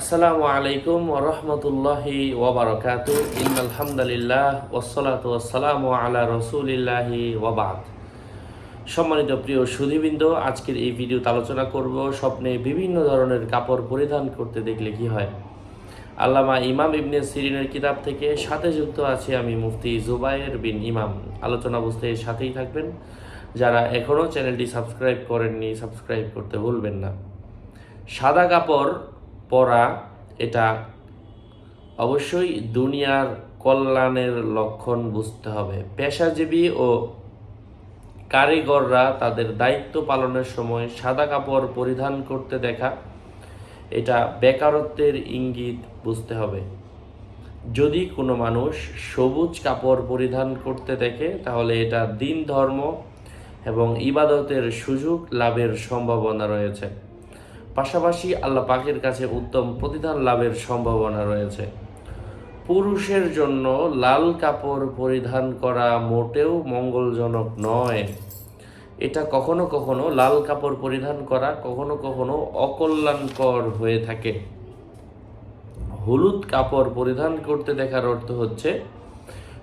আসসালামু আলাইকুম রহমতুল্লাহি ওবরাকাত ইনআলহামদুলিল্লাহ ওসলাত ওয়াসালামু আলা রসুলিল্লাহি ওবাদ সম্মানিত প্রিয় সুধীবৃন্দ, আজকের এই ভিডিওতে আলোচনা করব স্বপ্নে বিভিন্ন ধরনের কাপড় পরিধান করতে দেখলে কি হয়। আল্লামা ইমাম ইবনে সিরিনের কিতাব থেকে সাথে যুক্ত আছে আমি মুফতি জুবায়ের বিন ইমাম। আলোচনা বুঝতে সাথেই থাকবেন। যারা এখনও চ্যানেলটি সাবস্ক্রাইব করেননি, সাবস্ক্রাইব করতে ভুলবেন না। সাদা কাপড় পরা এটা অবশ্যই দুনিয়ার কল্যাণের লক্ষণ বুঝতে হবে। পেশাজীবী ও কারিগররা তাদের দায়িত্ব পালনের সময় সাদা কাপড় পরিধান করতে দেখা, এটা বেকারত্বের ইঙ্গিত বুঝতে হবে। যদি কোনো মানুষ সবুজ কাপড় পরিধান করতে দেখে, তাহলে এটা দিন ধর্ম এবং ইবাদতের সুযোগ লাভের সম্ভাবনা রয়েছে। পাশাপাশি আল্লাহ পাকের কাছে উত্তম প্রতিদান লাভের সম্ভাবনা রয়েছে। পুরুষের জন্য লাল কাপড় পরিধান করা মোটেও মঙ্গলজনক নয়। এটা কখনো কখনো লাল কাপড় পরিধান করা কখনো কখনো অকল্যাণকর হয়ে থাকে। হলুদ কাপড় পরিধান করতে দেখার অর্থ হচ্ছে,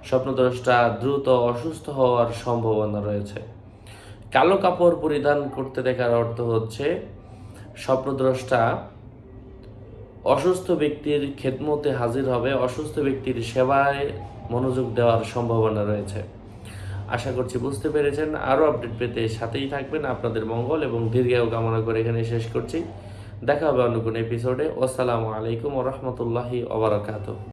স্বপ্নদ্রষ্টা দ্রুত অসুস্থ হওয়ার সম্ভাবনা রয়েছে। কালো কাপড় পরিধান করতে দেখার অর্থ হচ্ছে স্বপ্নদ্রষ্টা অসুস্থ ব্যক্তির খেদমতে হাজির হবে, অসুস্থ ব্যক্তির সেবায় মনোযোগ দেওয়ার সম্ভাবনা রয়েছে। আশা করছি বুঝতে পেরেছেন। আরও আপডেট পেতে সাথেই থাকবেন। আপনাদের মঙ্গল এবং দীর্ঘায়ু কামনা করে এখানে শেষ করছি। দেখা হবে অন্য কোনো এপিসোডে। আসসালামু আলাইকুম রহমতুল্লাহি ওবরাকাতু